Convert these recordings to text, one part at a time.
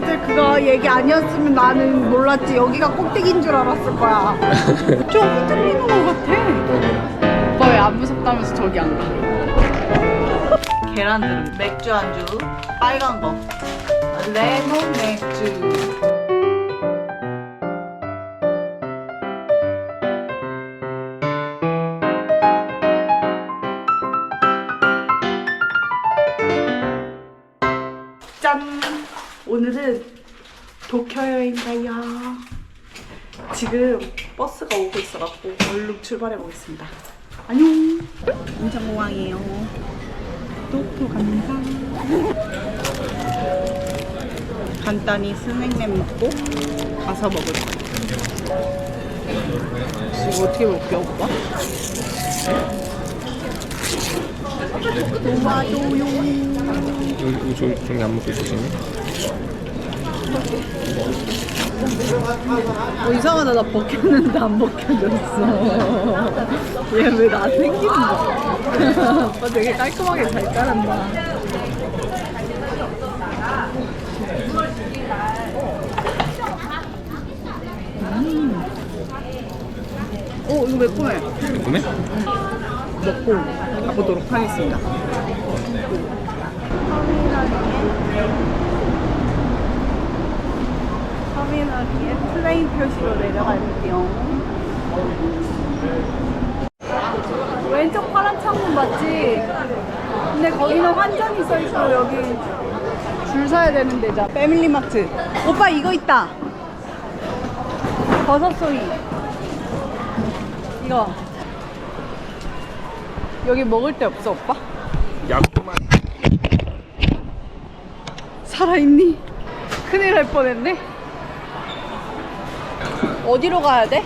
아저씨들 그거 얘기 아니었으면 나는 몰랐지. 여기가 꼭대기인 줄 알았을 거야. 좀 흔들리는 것 같아. 오빠 왜 안 무섭다면서 저기 안 가? 계란들은 맥주 안주 빨간 거. 레몬 맥주 오늘은 도쿄 여행 가요. 지금 버스가 오고 있어갖고 얼른 출발해 보겠습니다. 안녕! 인천공항이에요. 도쿄 간다. 간단히 스낵면 먹고 가서 먹을 거예요. 이거 어떻게 먹게 오빠? 도와줘요. 여기 종, 종이 안 먹고 있으시네? 어, 이상하다. 나 벗겼는데 안 벗겨졌어. 얘 왜 나 생기는 거야 오빠 되게 깔끔하게 잘 깔았다. 음. 오 이거 매콤해. 꿈에? 먹고 가보도록 하겠습니다 터미널리에 플레인 표시로 내려갈게요. 왼쪽 파란 창문 맞지? 근데 거기는 환전이 써있어 여기 줄 서야 되는 데자 패밀리마트 오빠 이거 있다 버섯 소이 이거 여기 먹을 데 없어 오빠? 야구만 살아있니? 큰일 날 뻔했네. 어디로 가야 돼?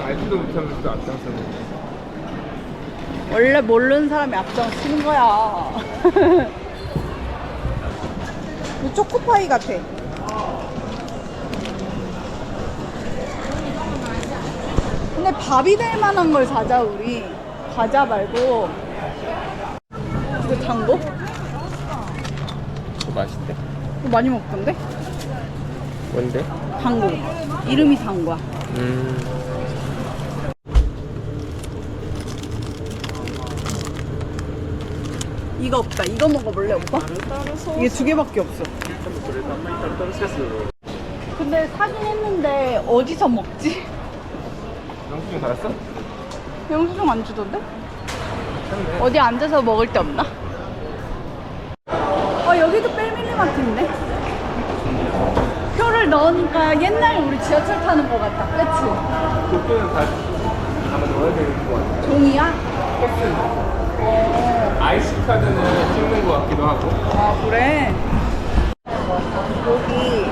알지도 못하면서 앞장서는 원래 모르는 사람이 앞장 서는 거야. 이 초코파이 같아. 근데 밥이 될 만한 걸 사자 우리. 과자 말고. 이거 단거? 더 맛있대? 이거 많이 먹던데? 뭔데? 당고 이름이 당과야 음 이거 없다 이거 먹어볼래 오빠? 이게 두 개밖에 없어 근데 사긴 했는데 어디서 먹지? 영수증 받았어? 영수증 안 주던데? 어디 앉아서 먹을 데 없나? 어 여기도 패밀리 마트인데? 표를 넣으니까 옛날 우리 지하철 타는 거 같다. 그치? 도쿄는 다 아마 넣어야 되는 거 같아 종이야? IC 카드는 찍는 거 같기도 하고. 아 그래? 여기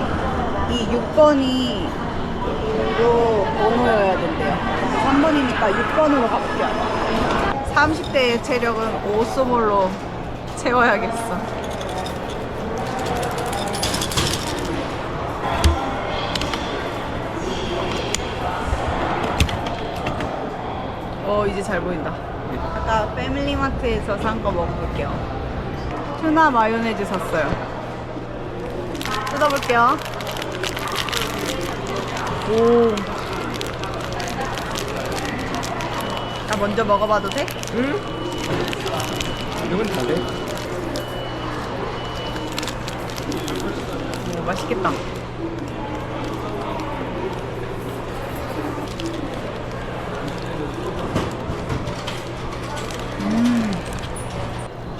이 6번이 요 번호여야 된대요. 3번이니까 6번으로 가볼게요. 30대의 체력은 오소몰로 채워야겠어 어 이제 잘 보인다 아까 패밀리마트에서 산 거 먹어볼게요 투나 마요네즈 샀어요 뜯어볼게요 오. 나 먼저 먹어봐도 돼? 응? 이름은 다돼 오, 맛있겠다.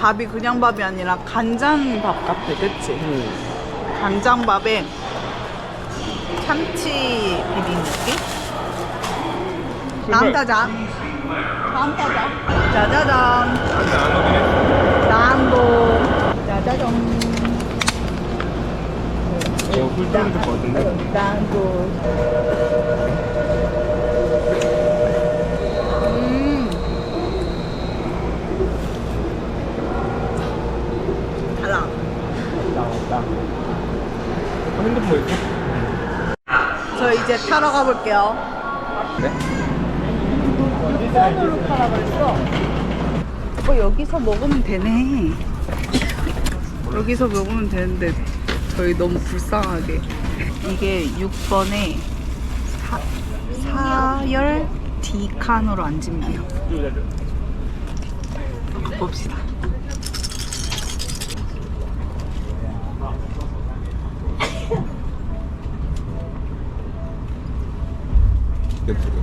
밥이 그냥 밥이 아니라 간장밥 같아, 그치? 간장밥에 참치 비빔 느낌? 다음 타자. 다음 타자. 짜자잔. 남보. 짜자잔. 어 꿀떡이 될것 같은데? 남보. 음. 달라. 나왔다 핸드폰 있어? 저 이제 타러 가볼게요. 그래? 6번으로 타라 그랬어. 오빠 여기서 먹으면 되네. 여기서 먹으면 되는데 저희 너무 불쌍하게 이게 6번에 사, 열 D칸으로 앉으면 봅시다 여기 들어.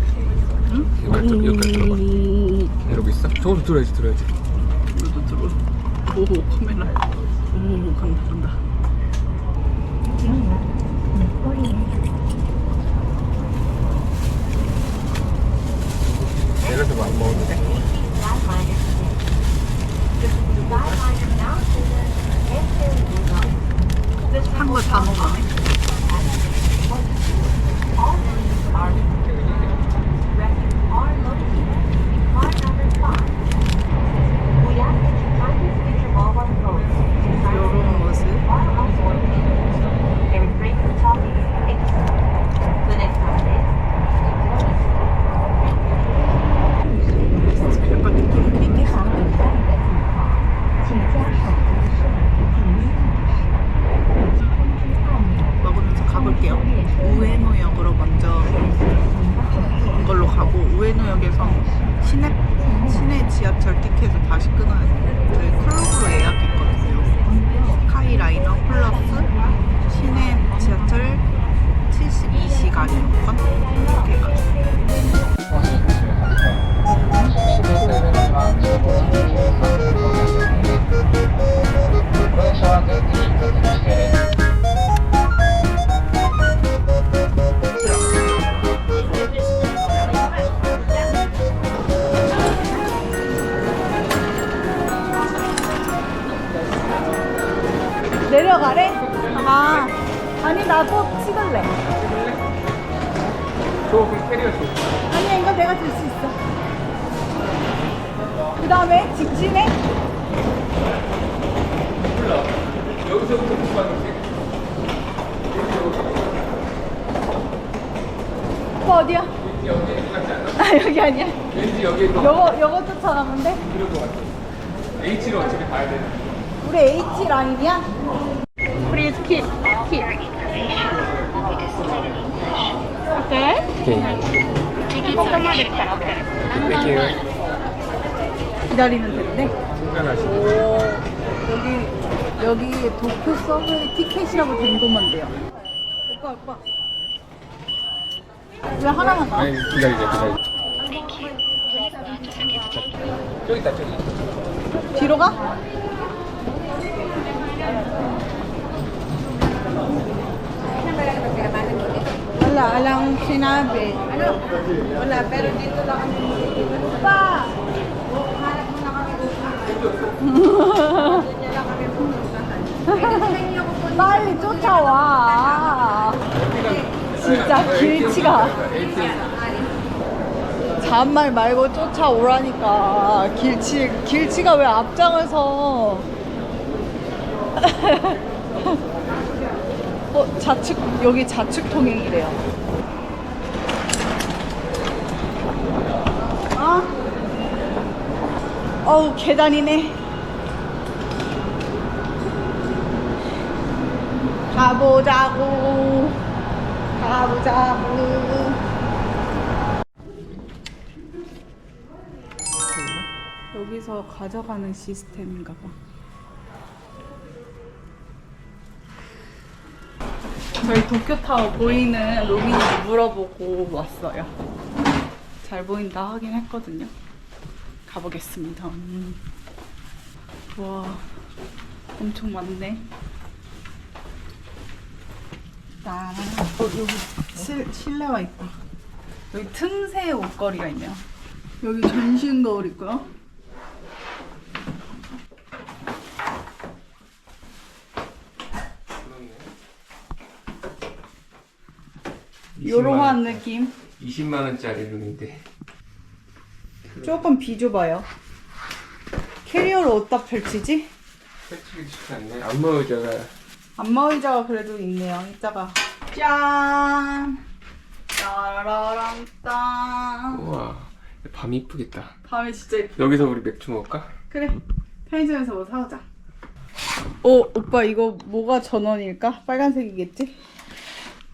여기까지 들어. 여기까지 들어봐. 이러고 있어? 저것도 들어야지 들어야지. 이것도 들어 오 카메라 오 간다 간다 내려서 많이 먹었는데. 한거다 먹었 내려가래? 아 아니 나도 찍을래. 저 그럼 캐리어 줘. 아니야 이거 내가 들 수 있어. 그 다음에 직진해? 여기서부터 못 봤는데. 오빠 어디야? 여기? 아 여기 아니야. 왠지 여기 더 요거 요거 쫓아가면 돼? 그럴 것 같아. H로 어차피 가야 돼. 우리 H 라인이야? Please keep keep. 오케이. 땡큐. 기다리면 되는데. 중간하시고. 오 여기 여기 도쿄 서브웨이 티켓이라고 된 것만 돼요. 오빠 오빠. 왜 하나만 나와? 아니 기다리자 기다리자. 저기 있다 저기. 뒤로 가? Wala, alang sinabi. Ano? Wala, pero dito lang kami Pa! 빨리 쫓아와. 진짜 길치가. 잔말 말고 쫓아오라니까. 길치, 길치가 왜 앞장을 서? 어, 좌측, 여기 좌측 통행이래요. 어? 어우, 계단이네. 가보자고. 가보자고. 여기서 가져가는 시스템인가 봐. 저희 도쿄타워 보이는 로빈이 물어보고 왔어요. 잘 보인다 하긴 했거든요. 가보겠습니다. 음. 와, 엄청 많네. 나, 어, 여기 실, 실내화 있다. 여기 틈새 옷걸이가 있네요. 여기 전신 거울 있고요. 요러한 느낌. 20만 원짜리 룸인데. 조금 비좁아요. 캐리어를 어디다 펼치지? 솔직히 쉽지 않네. 안마 의자가 안마 의자가 그래도 있네요. 이따가 짠! 따라라랑 짠! 우와 밤 이쁘겠다. 밤에 진짜 예쁘 여기서 우리 맥주 먹을까? 그래. 편의점에서 뭐 사오자. 어 오빠 이거 뭐가 전원일까? 빨간색이겠지?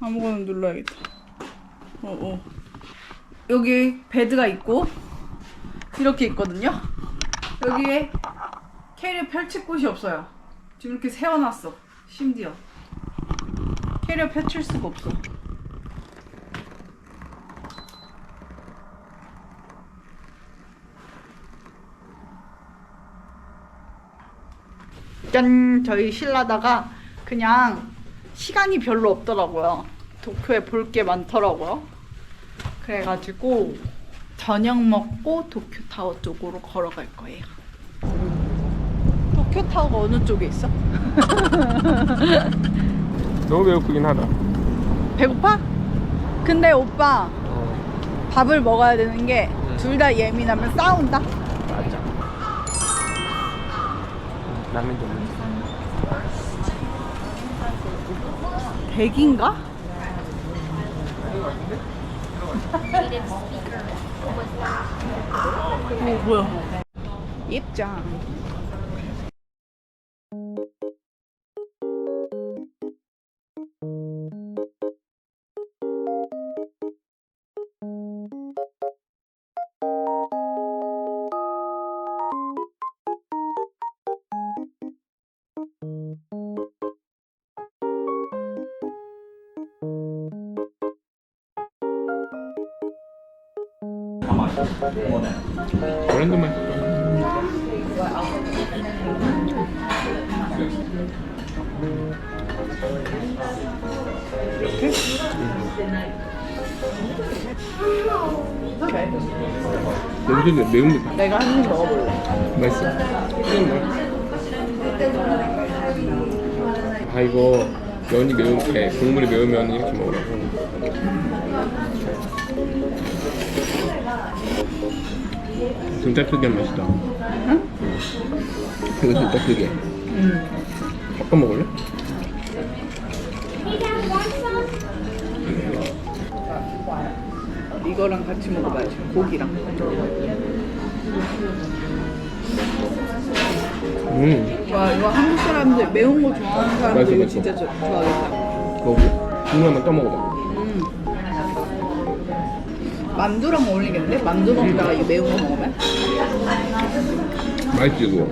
아무거나 눌러야겠다. 어 어. 여기 베드가 있고 이렇게 있거든요. 여기에 캐리어 펼칠 곳이 없어요. 지금 이렇게 세워놨어. 심지어 캐리어 펼칠 수가 없어. 짠 저희 신라다가 그냥 시간이 별로 없더라고요. 도쿄에 볼 게 많더라고요. 그래가지고 저녁 먹고 도쿄타워 쪽으로 걸어갈 거예요. 도쿄타워가 어느 쪽에 있어? 너무 배고프긴 하다. 배고파? 근데 오빠 어, 밥을 먹어야 되는 게 둘 다 예민하면 싸운다. 맞아. 라면 좀. 100인가? 오 뭐야? 입장. 여기도 매운 거 내가 한 입 먹어볼래. 맛있어. 아 이거 면이 매운 게 국물이 매우면 이렇게 먹으라고. 진짜 크게 맛있다. 응? 이거 진짜 크게. 음. 섞어 먹을래? 이거랑 같이 먹어봐야지. 고기랑. 음. 와 이거 한국 사람들 매운 거 좋아하는 사람들 이거 맛있어. 진짜 좋- 좋아하겠다. 거기 국물 한번 떠먹어봐. 음. 만두랑 어울리겠는데? 만두 먹다가 이 매운 거 먹으면? 맛있지 그거.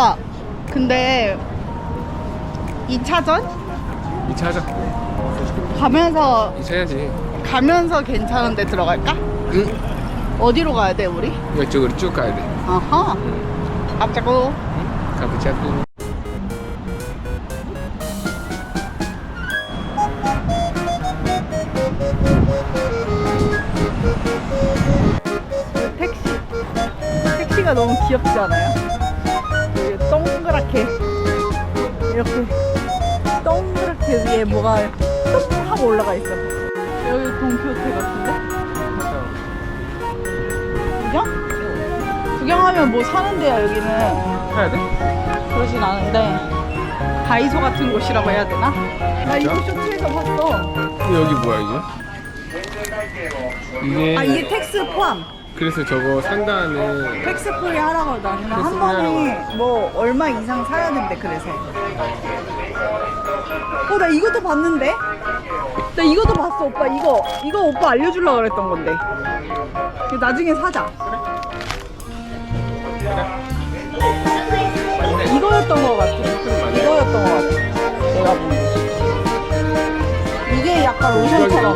오빠 근데 2차전? 이 차자. 가면서 이 차야지. 가면서 괜찮은 데 들어갈까? 응. 어디로 가야 돼 우리? 이쪽으로 쭉 가야 돼. 아하 갑자고 가보자고. 위에 뭐가 뚝 하고 올라가 있어 여기 동키호테 같은데? 구경? 구경하면 뭐 사는 데야 여기는 가야 돼? 그러진 않은데 다이소 같은 곳이라고 해야 되나? 나 이거 진짜? 쇼츠에서 봤어 여기 뭐야 이게? 이게 아 이게 텍스 포함 그래서 저거 산 다음에 텍스 프리 하라고 나는 한 번에 뭐 얼마 이상 사야 된대 그래서 어 나 이것도 봤는데 나 이것도 봤어 오빠 이거 이거 오빠 알려주려고 그랬던 건데 이거 나중에 사자 이거였던 것 같아 이거였던 것 같아 내가 본 거. 이게 약간 거잖아.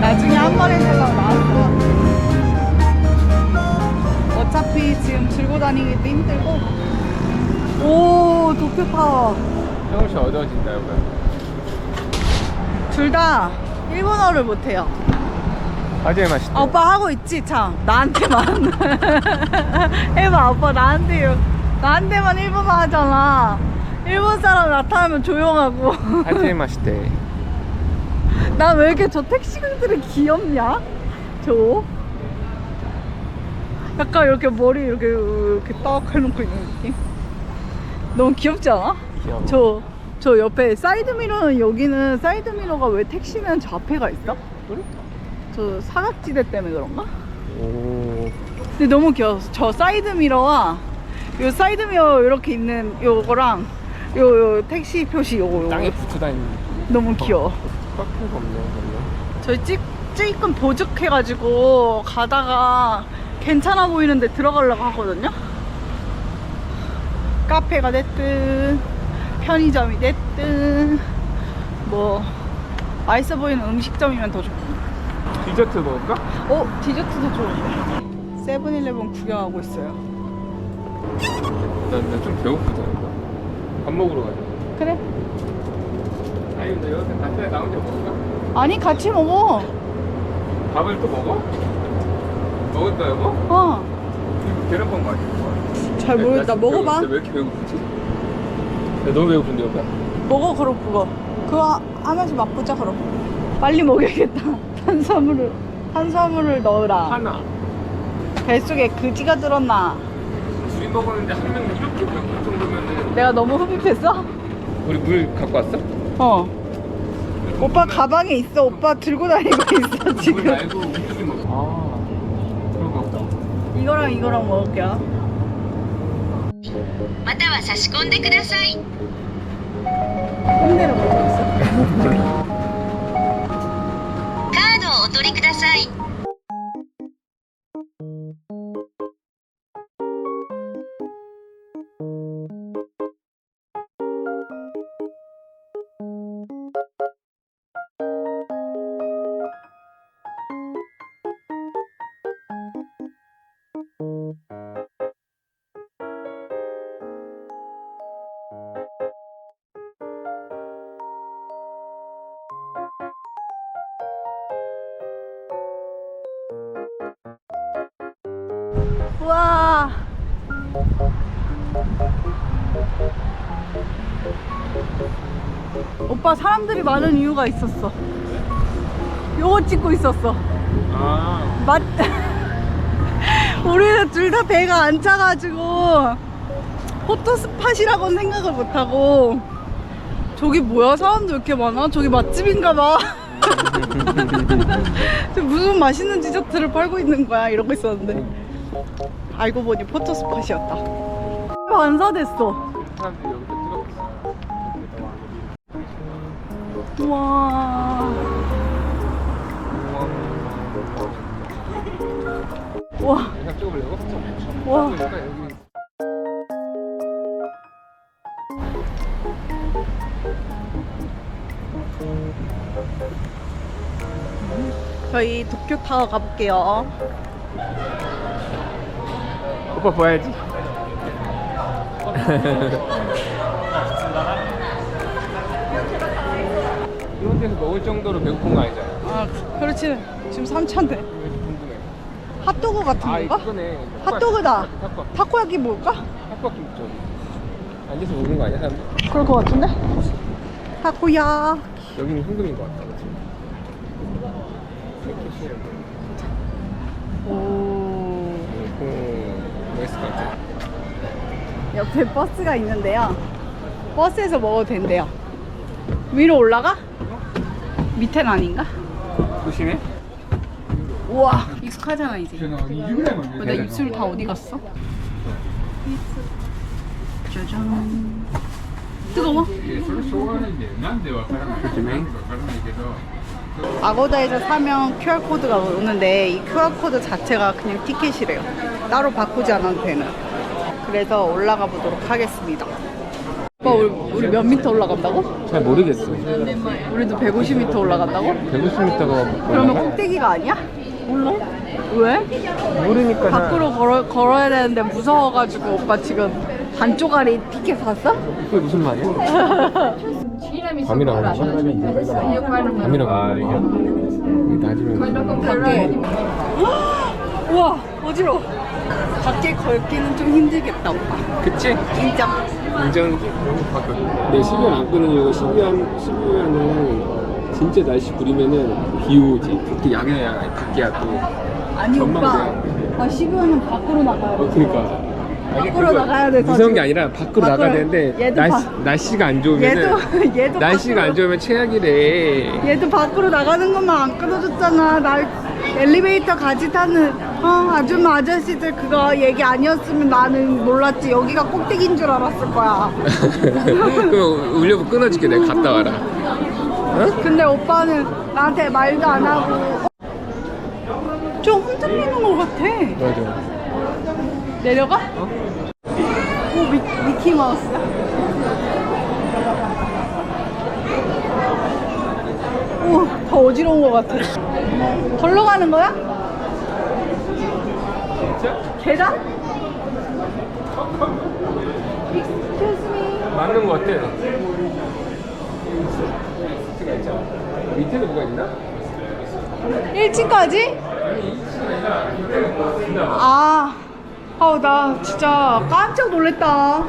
나중에 한 번에 살라고 나왔어. 어차피 지금 들고 다니기도 힘들고. 오, 도쿄타워. 조금씩 어두워진다 여기. 둘 다 일본어를 못해요. 아재 맛있다. 아, 오빠 하고 있지, 참. 나한테만. 해봐, 오빠 나한테, 나한테만 일본어 하잖아. 일본 사람 나타나면 조용하고. 아재 맛있대. 나 왜 이렇게 저 택시들이 귀엽냐? 저. 약간 이렇게 머리 이렇게 이렇게 딱 해놓고 있는 느낌. 너무 귀엽지 않아? 귀여워. 저, 저 옆에 사이드미러는 여기는 사이드미러가 왜 택시는 저 앞에가 있어? 그래? 저 사각지대 때문에 그런가? 오. 근데 너무 귀여워. 저 사이드미러와 요 사이드미러 이렇게 있는 요거랑 요, 요 택시 표시 요거, 땅에 요거 붙어 다니는 너무 귀여워. 없네. 저희 찍, 조금 보직해가지고 가다가 괜찮아 보이는데 들어가려고 하거든요. 카페가 됐든 편의점이 됐든 뭐 맛있어 보이는 음식점이면 더 좋고. 디저트 먹을까? 어 디저트도 좋은데. 세븐일레븐 구경하고 있어요. 나좀 배고프다. 이거. 밥 먹으러 가자. 그래? 아니 근데 여기서 카페에 나 혼자 먹을까? 아니 같이 먹어. 밥을 또 먹어? 먹을까 여보? 어. 계란빵 맛있어. 잘 모르겠다. 나 먹어봐. 왜 이렇게 배고프지? 야, 너무 배고픈데 오빠? 먹어 그럼 그거. 그거 하면서 맛보자 그럼. 빨리 먹여야겠다. 탄수화물을 탄수화물을 넣으라. 하나. 뱃속에 그지가 들었나? 둘이 먹었는데 한명 이렇게 배고플 정도면은 내가 너무 흡입했어? 우리 물 갖고 왔어? 어. 오빠 가방에 있어. 오빠 들고 다니고 있어 물 지금. 말고 음식이 먹어. 아 그런 거 없다. 이거랑 이거랑 먹을게요. または差し込んでください。カードをお取りください。 오빠 사람들이 많은 이유가 있었어. 요거 찍고 있었어. 아 맞. 우리는 둘 다 배가 안 차가지고 포토 스팟이라고는 생각을 못하고 저기 뭐야 사람들 왜 이렇게 많아? 저기 맛집인가 봐. 저 무슨 맛있는 디저트를 팔고 있는 거야 이러고 있었는데 알고 보니 포토 스팟이었다. 뜨겁겠어. 와. 와. 와. 여기 저희 도쿄 타워 가볼게요. 오빠 봐야지. 이런 데서 먹을 정도로 배고픈 거 아니잖아. 아, 그렇지. 지금 3차인데. 왜 이렇게 궁금해? 핫도그 같은 아, 건가? 이거네. 핫도그다. 탁과. 타코야끼 뭘까? 탁과 좀 좀. 앉아서 먹는 거 아니야, 사람들? 그럴 것 같은데? 타코야. 여기는 현금인 것 같다, 그치? 오. 오, 맛있을 것 같아. 옆에 버스가 있는데요. 버스에서 먹어도 된대요. 위로 올라가? 밑엔 아닌가? 조심해. 우와, 익숙하잖아, 이제. 어, 내 입술 다 어디 갔어? 짜잔. 뜨거워? 아고다에서 사면 QR코드가 오는데 이 QR코드 자체가 그냥 티켓이래요. 따로 바꾸지 않아도 되는. 그래서 올라가 보도록 하겠습니다. 오빠 우리, 우리 몇 미터 올라간다고? 잘 모르겠어. 우리도 150m 올라간다고? 150m가 그러면 꼭대기가 아니야? 몰라. 왜? 모르니까 밖으로 걸어, 걸어야 되는데 무서워가지고 오빠 지금 반쪽짜리 티켓 샀어? 그게 무슨 말이야? 밤이라고 하는 거야? 밤이라고 하는 거야? 낮이면 밖에. 우와 어지러워. 밖에 걷기는 좀 힘들겠다 오빠. 그치? 인정. 인정이지? 근데 시부야 안 끄는 이유가 시부야, 시부야는 진짜 날씨 구리면은 비 오지. 야경이야 밖이야 또 아니 오빠 전망대. 아, 12월은 밖으로 나가야 돼. 어, 그러니까. 아니, 밖으로 나가야 돼, 더 무서운. 게 아니라 밖으로 밖으로- 나가야 되는데 날씨, 밖- 날씨가 안 좋으면 얘도 얘도 날씨가 밖으로- 안 좋으면 최악이래. 얘도 밖으로 나가는 것만 안 끊어줬잖아. 날 엘리베이터 같이 타는 어, 아줌마 아저씨들 그거 얘기 아니었으면 나는 몰랐지. 여기가 꼭대기인 줄 알았을 거야. 그럼 울려고 끊어줄게 내가 갔다 와라. 어? 근데 오빠는 나한테 말도 안 하고 어? 좀 흔들리는 것 같아. 맞아. 내려가? 어? 오 미, 미키 마우스야. 오, 더 어지러운 것 같아. 걸로 가는 거야? 진짜? 계단? Excuse me. 맞는 거 같아. 밑에도 뭐가 있나? 1층까지? 아, 아우 나 진짜 깜짝 놀랬다.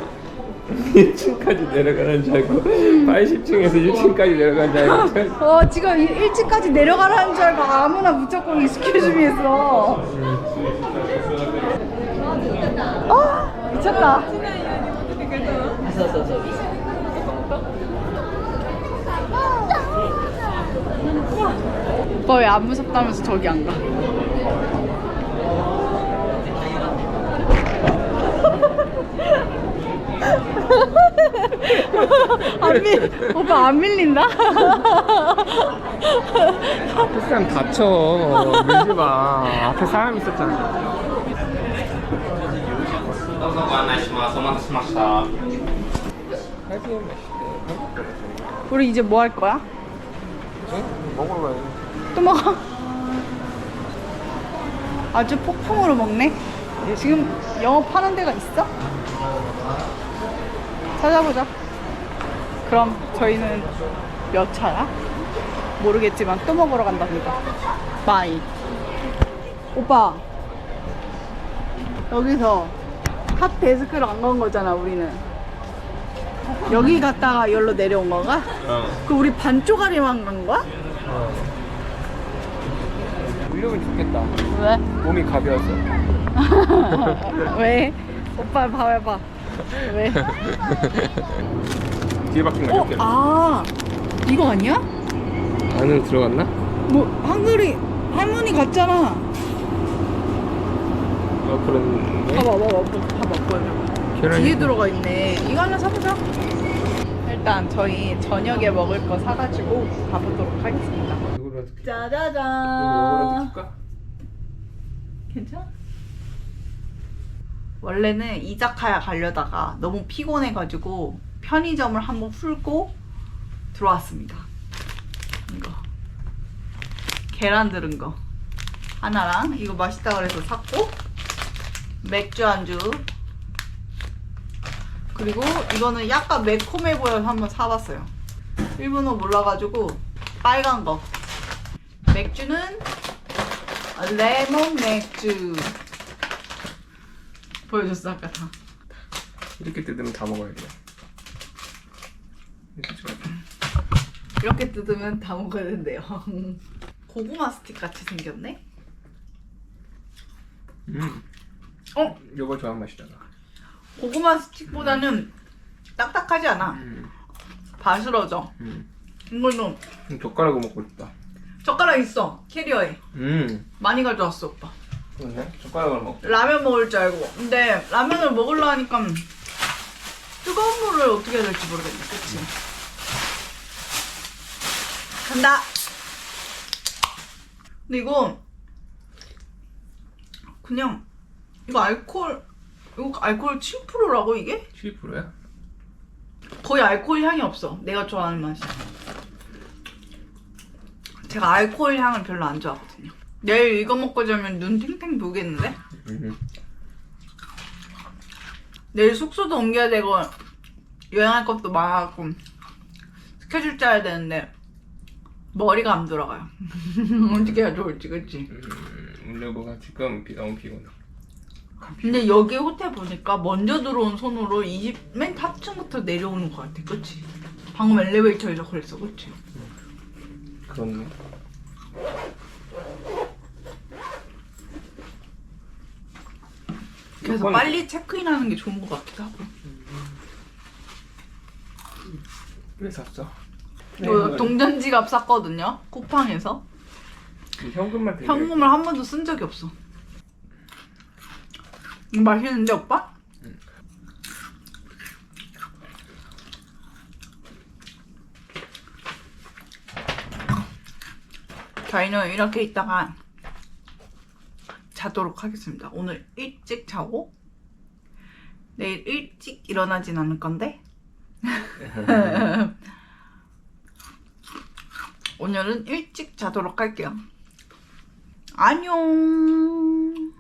1층까지 내려가는 줄 알고 80층에서 1층까지 내려간 줄 알고 어 지금 1층까지 내려가라는 줄 알고 아무나 무조건 익스큐즈미 했어. 아 미쳤다. 오빠 왜 안 무섭다면서 저기 안 가? 안 밀, 오빠 안 밀린다? 앞에 사람 다쳐 밀지 마 앞에 사람 있었잖아 どうぞご案内します。お待たせしました。 우리 이제 뭐 할 거야? 먹으러 가야지 또 먹어? 아주 폭풍으로 먹네? 지금 영업하는 데가 있어? 찾아보자. 그럼 저희는 몇 차야? 모르겠지만 또 먹으러 간답니다. 바이. 오빠. 여기서 탑 데스크로 안간 거잖아, 우리는. 여기 갔다가 여기로 내려온 건가? 어. 그 우리 반쪽아리만 간 거야? 울려면 좋겠다 왜? 몸이 가벼워서 왜? 오빠 봐봐. 왜? 뒤에 바뀐 거 어? 이렇게 아 이거 아니야? 안으로 들어갔나? 뭐 한글이 할머니 같잖아. 어 그런 봐봐 봐봐 봐봐. 계란이 뒤에 들어가 있네. 이거 하나 사보자. 일단 저희 저녁에 먹을 거 사가지고 가보도록 하겠습니다. 짜자잔. 줄까? 괜찮아? 원래는 이자카야 가려다가 너무 피곤해가지고 편의점을 한번 풀고 들어왔습니다. 이거. 계란 들은 거. 하나랑 이거 맛있다 그래서 샀고 맥주 안주. 그리고 이거는 약간 매콤해 보여서 한번 사봤어요. 일본어 몰라가지고 빨간 거. 맥주는 레몬 맥주 보여줬어 아까 다. 이렇게 뜯으면 다 먹어야 돼 이렇게 뜯으면 다 먹어야 된대요. 고구마 스틱 같이 생겼네? 음. 어? 이거 좋아하는 맛이잖아. 고구마 스틱보다는 딱딱하지 않아. 음, 바스러져. 음. 이거는 젓가락으로 먹고 싶다. 젓가락 있어. 캐리어에. 음. 많이 가져왔어 오빠 그렇네. 젓가락으로 먹자. 라면 먹을 줄 알고. 근데 라면을 먹으려 하니까 뜨거운 물을 어떻게 해야 될지 모르겠네. 그치? 간다. 근데 이거 그냥 이거 알코올 이거 알코올 7%라고 이게? 7%야? 거의 알코올 향이 없어. 내가 좋아하는 맛이. 제가 알코올 향을 별로 안 좋아하거든요 내일 이거 먹고 자면 눈 탱탱 부겠는데? 음. 내일 숙소도 옮겨야 되고 여행할 것도 많아갖고 스케줄 짜야 되는데 머리가 안 돌아가요 어떻게 해야 좋을지 그치? 음, 울려보가 지금 비- 너무 피곤해 근데 여기 호텔 보니까 먼저 들어온 손으로 20, 맨 탑층부터 내려오는 것 같아 그치? 방금 엘리베이터에서 그랬어 그치? 그렇네 그래서 번- 빨리 체크인하는 게 좋은 것 같기도 하고. 왜 샀어? 저 동전 지갑 샀거든요. 쿠팡에서. 현금만 되게 현금을 한 번도 쓴 적이 없어. 이거 맛있는데 오빠? 저희는 이렇게 있다가 자도록 하겠습니다. 오늘 일찍 자고 내일 일찍 일어나진 않을 건데 오늘은 일찍 자도록 할게요. 안녕.